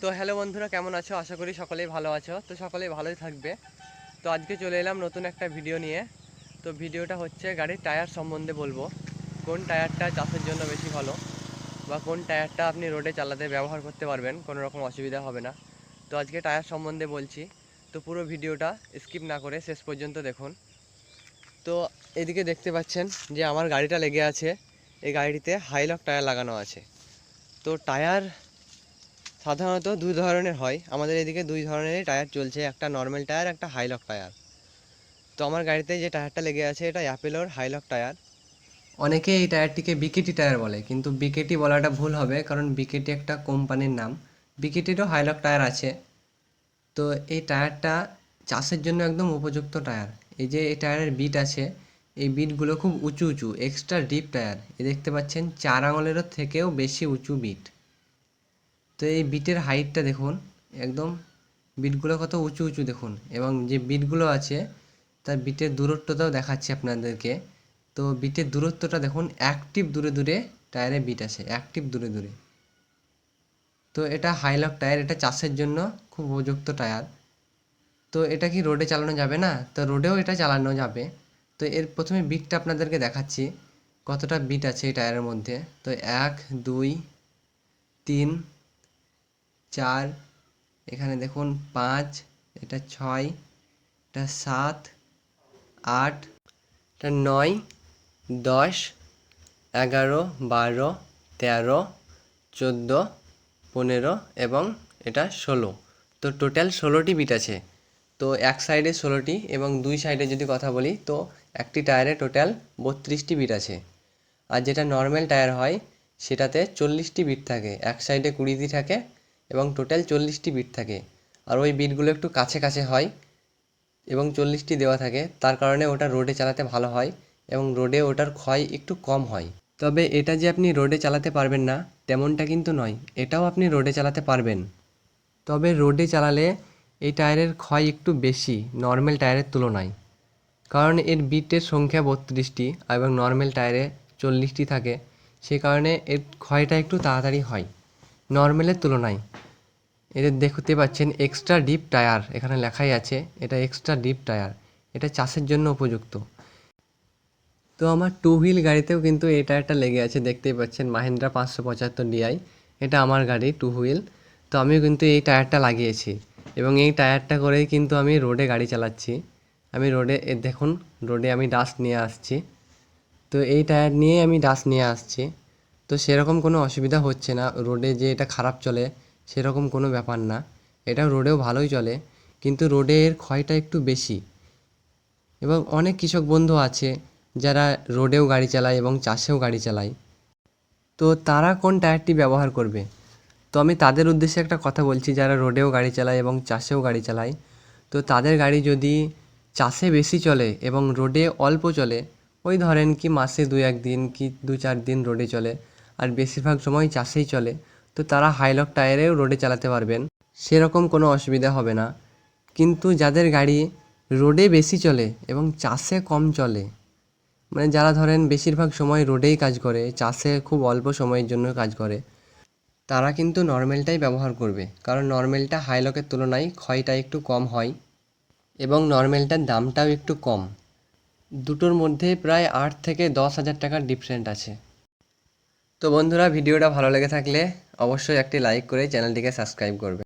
তো হ্যালো বন্ধুরা, কেমন আছো? আশা করি সকলেই ভালো আছো। তো সকলেই ভালোই থাকবে। তো আজকে চলে এলাম নতুন একটা ভিডিও নিয়ে। তো ভিডিওটা হচ্ছে গাড়ির টায়ার সম্বন্ধে বলব। কোন টায়ারটা চাষের জন্য বেশি ভালো? বা কোন টায়ারটা আপনি রোডে চালাতে ব্যবহার করতে পারবেন? কোনো রকম অসুবিধা হবে না। তো আজকে টায়ার সম্বন্ধে বলছি। তো পুরো ভিডিওটা স্কিপ না করে শেষ পর্যন্ত দেখুন। তো এদিকে দেখতে পাচ্ছেন যে আমার গাড়িটা লেগে আছে। এই গাড়িটিতে হাইলক টায়ার লাগানো আছে। তো টায়ার সাধারণত দুই ধরনের হয়। আমাদের এদিকে দুই ধরনেরই টায়ার চলছে। একটা নর্মাল টায়ার, একটা হাইলক টায়ার। তো আমার গাড়িতে যে টায়ারটা লেগে আছে, এটা অ্যাপেলোর হাইলক টায়ার। অনেকে এই টায়ারটিকে বিকেটি টায়ার বলে, কিন্তু বিকেটি বলাটা ভুল হবে, কারণ বিকেটি একটা কোম্পানির নাম। বিকেটিরও হাইলক টায়ার আছে। তো এই টায়ারটা চাষের জন্য একদম উপযুক্ত টায়ার। এই যে এই টায়ারের বিট আছে, এই বিটগুলো খুব উঁচু উঁচু এক্সট্রা ডিপ টায়ার। এ দেখতে পাচ্ছেন, চার আঙুলেরও থেকেও বেশি উঁচু বিট তো এই বিটের হাইটটা দেখুন, একদম বিটগুলো কত উঁচু উঁচু দেখুন, এবং যে বিটগুলো আছে, তার বিটের দূরত্বটাও দেখাচ্ছি আপনাদেরকে। তো বিটের দূরত্বটা দেখুন অ্যাক্টিভ দূরে দূরে টায়ারে বিট আছে অ্যাক্টিভ দূরে দূরে। তো এটা হাইলক টায়ার এটা চাষের জন্য খুব উপযুক্ত টায়ার তো এটা কি রোডে চালানো যাবে না? তো রোডেও এটা চালানো যাবে। তো এর প্রথমে বিটটা আপনাদেরকে দেখাচ্ছি, কতটা বিট আছে এই টায়ারের মধ্যে। তো এক, দুই, তিন চার, এখানে দেখুন পাঁচ, এটা ছয়, এটা সাত, আট, এটা নয়, দশ, এগারো, বারো, তেরো, চোদ্দ, পনেরো এবং এটা ষোলো। তো টোটাল ষোলোটি বিট আছে। তো এক সাইডে ষোলোটি এবং দুই সাইডে যদি কথা বলি, তো একটি টায়ারে টোটাল বত্রিশটি বিট আছে। আর যেটা নর্মাল টায়ার হয়, সেটাতে চল্লিশটি বিট থাকে। এক সাইডে কুড়িটি থাকে এবং টোটাল চল্লিশটি বিট থাকে। আর ওই বিটগুলো একটু কাছে কাছে হয় এবং চল্লিশটি দেওয়া থাকে। তার কারণে ওটা রোডে চালাতে ভালো হয় এবং রোডে ওটার ক্ষয় একটু কম হয়। তবে এটা যে আপনি রোডে চালাতে পারবেন না, তেমনটা কিন্তু নয়। এটাও আপনি রোডে চালাতে পারবেন। তবে রোডে চালালে এই টায়ারের ক্ষয় একটু বেশি নর্মাল টায়ারের তুলনায়। কারণ এর বিটের সংখ্যা বত্রিশটি এবং নর্মাল টায়ারে চল্লিশটি থাকে। সে কারণে এর ক্ষয়টা একটু তাড়াতাড়ি হয় নর্মালের তুলনায়। এদের দেখতে পাচ্ছেন এক্সট্রা ডিপ টায়ার এখানে লেখাই আছে, এটা এক্সট্রা ডিপ টায়ার এটা চাষের জন্য উপযুক্ত। তো আমার টু হুইল গাড়িতেও কিন্তু এই টায়ারটা লেগে আছে, দেখতেই পাচ্ছেন, মাহিন্দ্রা পাঁচশো পঁচাত্তর ডিআই এটা আমার গাড়ি টু হুইল তো আমিও কিন্তু এই টায়ারটা লাগিয়েছি। এবং এই টায়ারটা করেই কিন্তু আমি রোডে গাড়ি চালাচ্ছি। আমি রোডে দেখুন রোডে আমি ডাস্ট নিয়ে আসছি। তো এই টায়ার নিয়ে আমি ডাস্ট নিয়ে আসছি। তো সেরকম কোনো অসুবিধা হচ্ছে না রোডে যে এটা খারাপ চলে সেরকম কোনো ব্যাপার না। এটা রোডেও ভালোই চলে, কিন্তু রোডে এর ক্ষয়টা একটু বেশি। এবং অনেক কৃষক বন্ধু আছে, যারা রোডেও গাড়ি চালায় এবং চাষেও গাড়ি চালায়। তো তারা কোন টায়ারটি ব্যবহার করবে? তো আমি তাদের উদ্দেশ্যে একটা কথা বলছি, যারা রোডেও গাড়ি চালায় এবং চাষেও গাড়ি চালায়। তো তাদের গাড়ি যদি চাষে বেশি চলে এবং রোডে অল্প চলে, ওই ধরেন কি মাসে দু এক দিন কি দু চার দিন রোডে চলে, আর বেশিরভাগ সময় চাষেই চলে তো তারা হাইলক টায়ারেও রোডে চালাতে পারবেন। সেরকম কোনো অসুবিধা হবে না। কিন্তু যাদের গাড়ি রোডে বেশি চলে এবং চাষে কম চলে মানে যারা ধরেন বেশিরভাগ সময় রোডেই কাজ করে, চাষে খুব অল্প সময়ের জন্য কাজ করে, তারা কিন্তু নর্মালটাই ব্যবহার করবে। কারণ নর্মালটা হাইলকের তুলনায় ক্ষয়টা একটু কম হয় এবং নর্মালটার দামটাও একটু কম। দুটোর মধ্যে প্রায় আট থেকে দশ হাজার টাকার ডিফারেন্ট আছে। তো বন্ধুরা ভিডিওটা ভালো লেগে থাকলে অবশ্যই একটি লাইক করে চ্যানেলটিকে সাবস্ক্রাইব করবে।